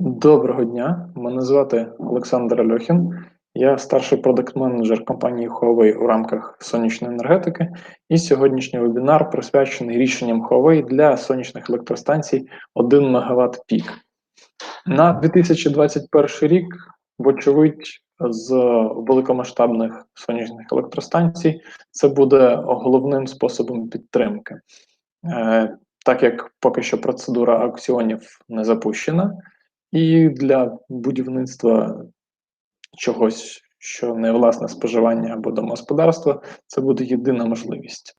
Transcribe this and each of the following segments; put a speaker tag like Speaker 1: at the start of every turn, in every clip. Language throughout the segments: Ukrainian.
Speaker 1: Доброго дня, мене звати Олександр Альохін. Я старший продакт-менеджер компанії Huawei у рамках сонячної енергетики. І сьогоднішній вебінар присвячений рішенням Huawei для сонячних електростанцій 1 МВт пік. На 2021 рік, вочевидь, з великомасштабних сонячних електростанцій це буде головним способом підтримки. Е, так як поки що процедура аукціонів не запущена. І для будівництва чогось, що не власне споживання або домогосподарства, це буде єдина можливість.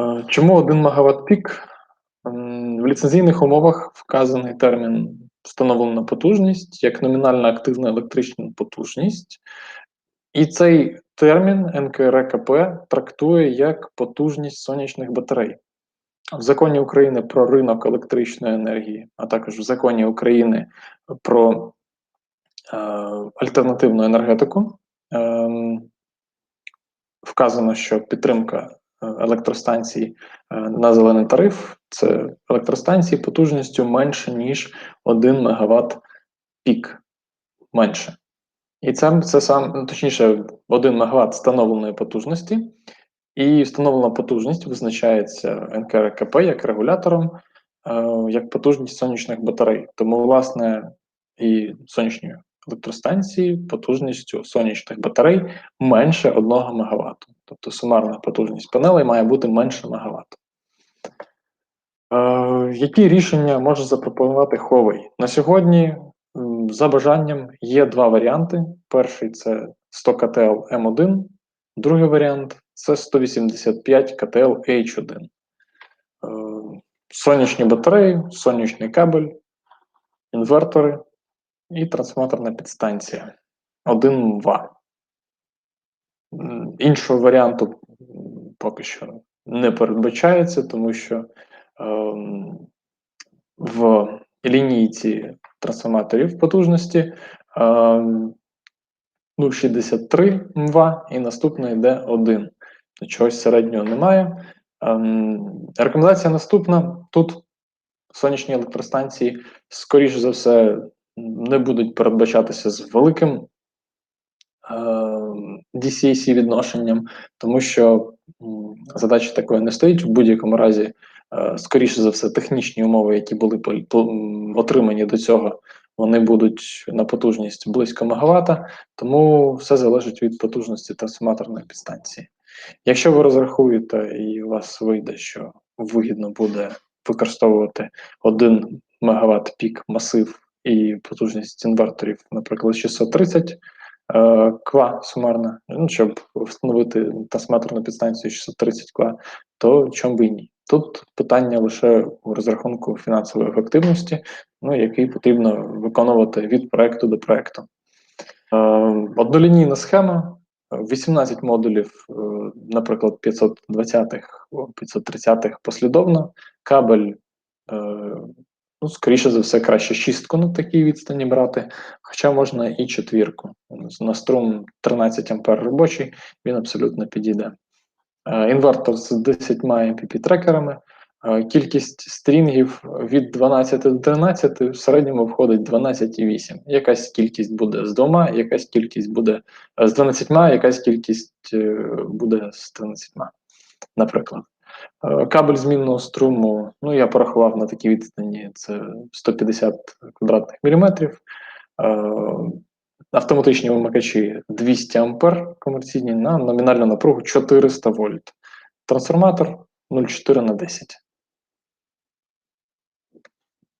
Speaker 1: Е, чому 1 МВт пік? В ліцензійних умовах вказаний термін встановлена потужність як номінальна активна електрична потужність, і цей термін НКРКП трактує як потужність сонячних батарей. В законі України про ринок електричної енергії, а також в законі України про е, альтернативну енергетику е, вказано, що підтримка е, електростанцій е, на зелений тариф це електростанції потужністю менше, ніж 1 МВт пік менше. І це це сам, точніше, 1 МВт встановленої потужності. І встановлена потужність визначається НКРКП як регулятором, е, як потужність сонячних батарей. Тому, власне, і сонячні електростанції потужністю сонячних батарей менше 1 МВт. Тобто сумарна потужність панелей має бути менше МВт. Е, які рішення може запропонувати Huawei? На сьогодні, за бажанням, є два варіанти. Перший це 100 КТЛ М1, другий варіант це 185 КТЛ H1. Е, сонячні батареї, сонячний кабель, інвертори і трансформаторна підстанція 1 ва. Іншого варіанту поки що не передбачається, тому що е, в лінійці трансформаторів потужності е, 0,63 МВА і наступний йде 1 чогось середнього немає. Ем, рекомендація наступна: тут сонячні електростанції, скоріше за все, не будуть передбачатися з великим ем, DCAC відношенням, тому що задача такої не стоїть в будь-якому разі. Е, скоріше за все, технічні умови, які були отримані до цього, вони будуть на потужність близько МВт, тому все залежить від потужності трансформаторної підстанції. Якщо ви розрахуєте і у вас вийде, що вигідно буде використовувати 1 МВт пік масив і потужність інверторів, наприклад, 630 е, ква сумарна, ну, щоб встановити трансформаторну підстанцію 630 ква, то чому би і ні? Тут питання лише у розрахунку фінансової ефективності, ну, який потрібно виконувати від проекту до проекту. Е, однолінійна схема 18 модулів, е, наприклад, 520-х, 530-х послідовно, кабель, е, ну, скоріше за все, краще шістку на такій відстані брати, хоча можна і четвірку. На струм 13 А робочий, він абсолютно підійде. Е, інвертор з 10 MPP трекерами. Кількість стрінгів від 12 до 13 в середньому входить 12,8. Якась кількість буде з двома, якась кількість буде з 12, якась кількість е, буде з 13, наприклад. Е, кабель змінного струму, ну я порахував на такій відстані, це 150 квадратних міліметрів. Е, автоматичні вимикачі 200 ампер комерційні на номінальну напругу 400 вольт. Трансформатор 0,4 на 10.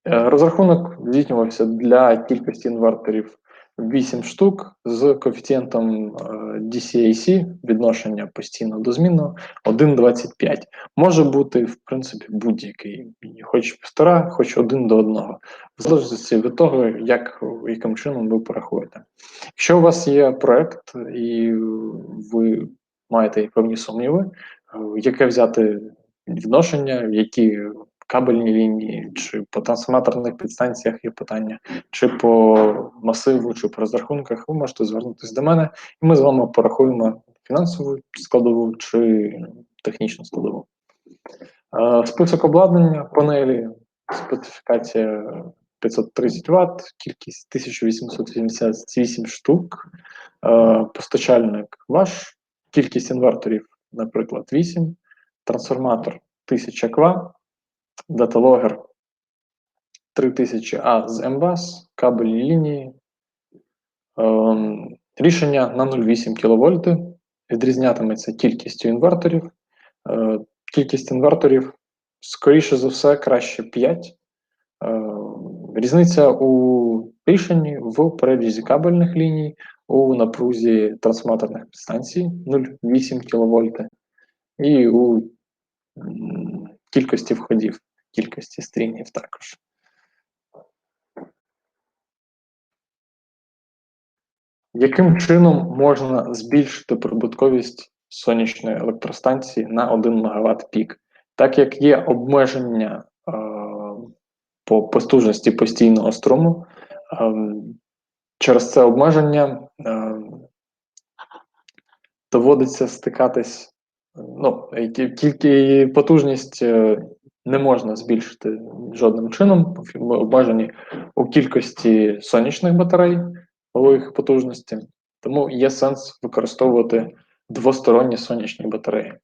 Speaker 1: Е, розрахунок здійснювався для кількості інверторів 8 штук з коефіцієнтом е, DCAC відношення постійно до змінного 1,25. Може бути, в принципі, будь-який, хоч півтора, хоч один до одного, в залежності від того, як яким чином ви порахуєте. Якщо у вас є проект і ви маєте певні сумніви, е, яке взяти відношення, які кабельні лінії, чи по трансформаторних підстанціях є питання, чи по масиву, чи по розрахунках, ви можете звернутися до мене, і ми з вами порахуємо фінансову складову чи технічну складову. Список обладнання, панелі, специфікація 530 Вт, кількість 1888 штук. Е, Постачальник ваш, кількість інверторів, наприклад, 8, трансформатор 1000 кВт, даталогер 3000 А з МВАС, кабельні лінії. Е, Рішення на 0,8 кВт. Відрізнятиметься кількістю інверторів. Е, Кількість інверторів, скоріше за все, краще 5. Е, Різниця у рішенні в перерізі кабельних ліній, у напрузі трансформаторних підстанцій 0,8 кВт і у кількості входів, кількості стрінів також. Яким чином можна збільшити прибутковість сонячної електростанції на 1 МВт пік? Так як є обмеження е, по потужності постійного струму, е, через це обмеження е, доводиться стикатись. Ну, ті- тільки потужність е, не можна збільшити жодним чином. Обмежені у кількості сонячних батарей малої потужності, тому є сенс використовувати двосторонні сонячні батареї.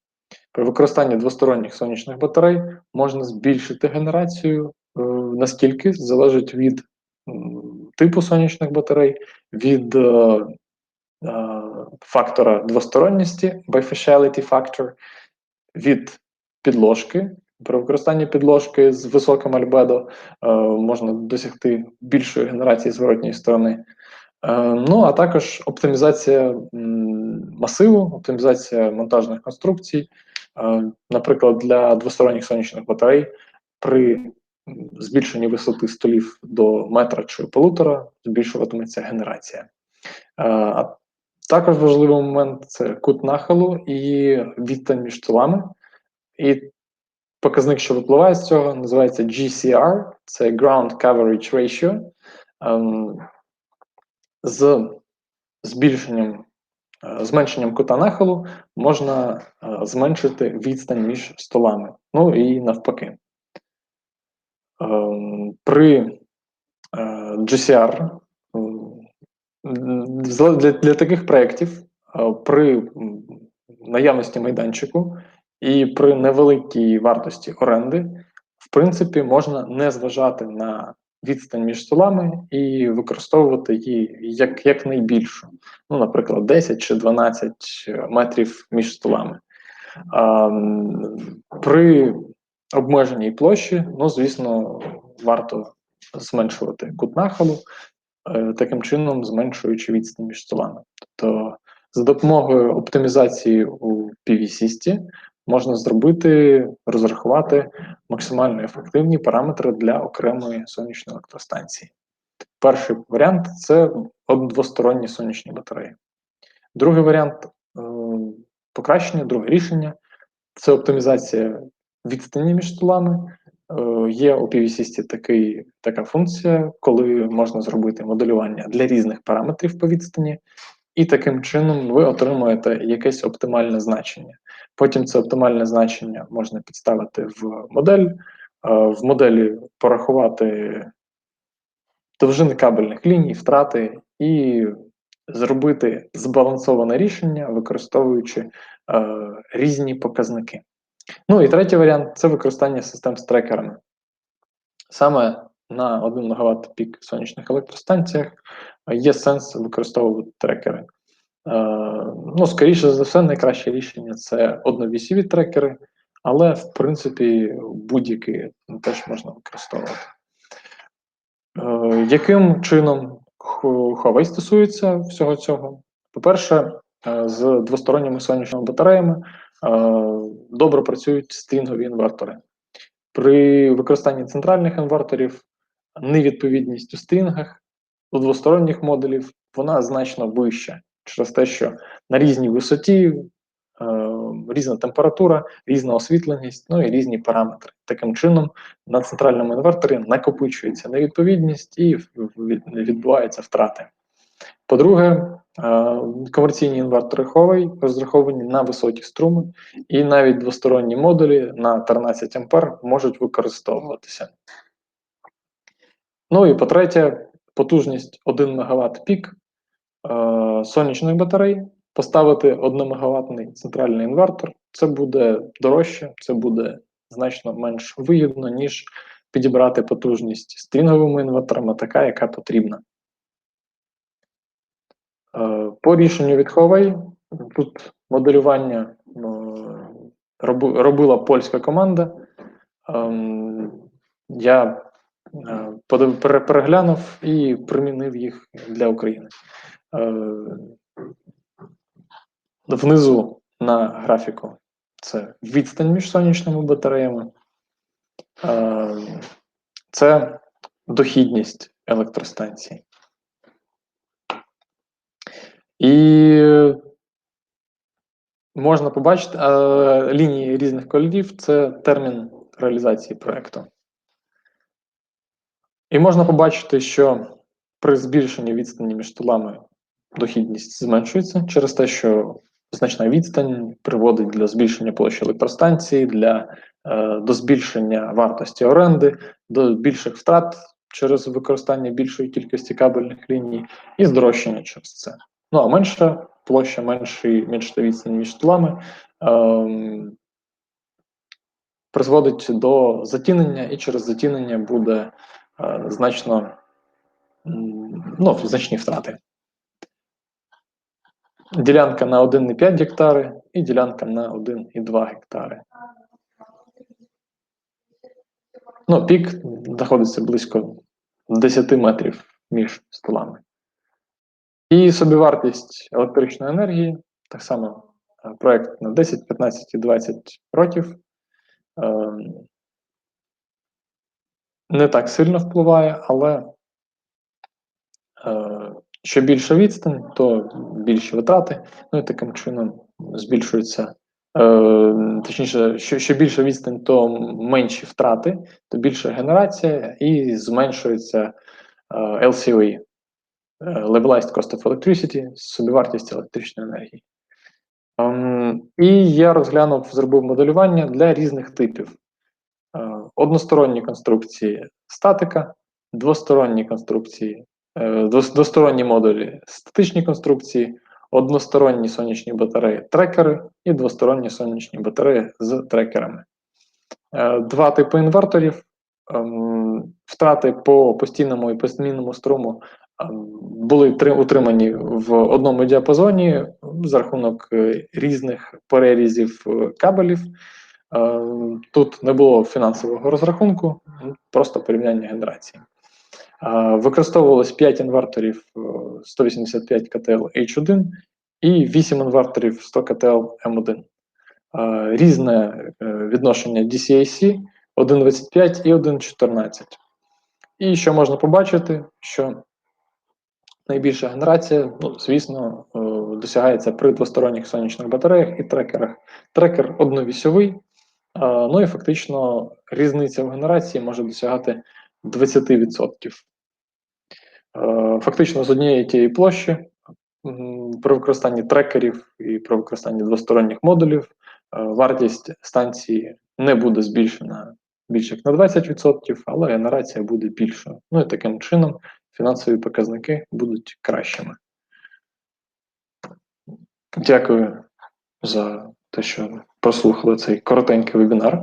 Speaker 1: При використанні двосторонніх сонячних батарей можна збільшити генерацію, е, наскільки залежить від типу сонячних батарей, від е, фактора двосторонності, bifaciality factor, від підложки. При використанні підложки з високим альбедо е, можна досягти більшої генерації зворотньої сторони. Е, Ну, а також оптимізація масиву, оптимізація монтажних конструкцій. Е, Наприклад, для двосторонніх сонячних батарей при збільшенні висоти столів до метра чи полутора збільшуватиметься генерація. Е, А також важливий момент це кут нахилу і відстань між столами. І показник, що випливає з цього, називається GCR, це Ground Coverage Ratio. Ем, з збільшенням, е, зменшенням кута нахилу можна е, зменшити відстань між столами. Ну і навпаки. Ем, При е, GCR для, для таких проєктів е, при наявності майданчику і при невеликій вартості оренди, в принципі, можна не зважати на відстань між столами і використовувати її як, як найбільшу. Ну, наприклад, 10 чи 12 метрів між столами. А, при обмеженій площі, ну, звісно, варто зменшувати кут нахилу, е, таким чином зменшуючи відстань між столами. Тобто, за допомогою оптимізації у PV-сісті можна зробити, розрахувати максимально ефективні параметри для окремої сонячної електростанції. Перший варіант це двосторонні сонячні батареї. Другий варіант е, покращення, друге рішення це оптимізація відстані між столами. Е, Є у PVC такий, така функція, коли можна зробити моделювання для різних параметрів по відстані, і таким чином ви отримуєте якесь оптимальне значення. Потім це оптимальне значення можна підставити в модель, е, в моделі порахувати довжини кабельних ліній, втрати і зробити збалансоване рішення, використовуючи е, різні показники. Ну і третій варіант це використання систем з трекерами. Саме на 1 МВт пік сонячних електростанціях є сенс використовувати трекери. Е, ну, скоріше за все, найкраще рішення це одновісіві трекери, але в принципі будь-які теж можна використовувати. Е, яким чином Hu- Huawei стосується всього цього? По-перше, е, з двосторонніми сонячними батареями добре працюють стрінгові інвертори. При використанні центральних інверторів невідповідність у стрінгах у двосторонніх модулів вона значно вища через те, що на різній висоті е, різна температура, різна освітленість, ну і різні параметри. Таким чином, на центральному інверторі накопичується невідповідність і відбуваються втрати. По-друге, е, комерційні інвертори Huawei розраховані на високі струми, і навіть двосторонні модулі на 13 А можуть використовуватися. Ну і по-третє, потужність 1 МВт пік е, сонячних батарей. Поставити 1 МВт центральний інвертор це буде дорожче, це буде значно менш вигідно, ніж підібрати потужність стрінговими інверторами, така, яка потрібна. Е, По рішенню від Huawei тут моделювання е, робила польська команда. Ем, Я е, переглянув і примінив їх для України. Внизу на графіку це відстань між сонячними батареями. Це дохідність електростанції. І можна побачити е, лінії різних кольорів це термін реалізації проєкту. І можна побачити, що при збільшенні відстані між столами дохідність зменшується через те, що значна відстань приводить для збільшення площі електростанції, для, е, до збільшення вартості оренди, до більших втрат через використання більшої кількості кабельних ліній і здорожчання через це. Ну а менша площа, менший, менша відстань між столами ем, призводить до затінення, і через затінення буде е, значно ну, значні втрати. Ділянка на 1,5 гектари і ділянка на 1,2 гектари. Ну, пік знаходиться близько 10 метрів між столами. І собівартість електричної енергії, так само е, проект на 10, 15 і 20 років. ем, Не так сильно впливає, але е, що більша відстань, то більші витрати. Ну і таким чином збільшується. Е, точніше, що, що більша відстань, то менші втрати, то більша генерація і зменшується LCOE. Е, Levelized Cost of Electricity, собівартість електричної енергії. Ем, і я розглянув, зробив моделювання для різних типів: Е, односторонні конструкції статика, двосторонні конструкції, е, двосторонні модулі статичні конструкції, односторонні сонячні батареї трекери і двосторонні сонячні батареї з трекерами. Е, Два типи інверторів. ем, Втрати по постійному і постійному струму були утримані в одному діапазоні за рахунок е, різних перерізів е, кабелів. Е, Тут не було фінансового розрахунку, просто порівняння генерації. Використовувалось 5 інверторів е, 185 КТЛ H1 і 8 інверторів 100 КТЛ М1. Е, Різне відношення DCAC 1.25 і 1.14. І що можна побачити, що найбільша генерація, ну, звісно, е, досягається при двосторонніх сонячних батареях і трекерах. Трекер одновісьовий, е, ну і фактично різниця в генерації може досягати 20%. Е, Фактично з однієї тієї площі при використанні трекерів і при використанні двосторонніх модулів вартість станції не буде збільшена більше як на 20%, але генерація буде більшою. Ну і таким чином фінансові показники будуть кращими. Дякую за те, що прослухали цей коротенький вебінар.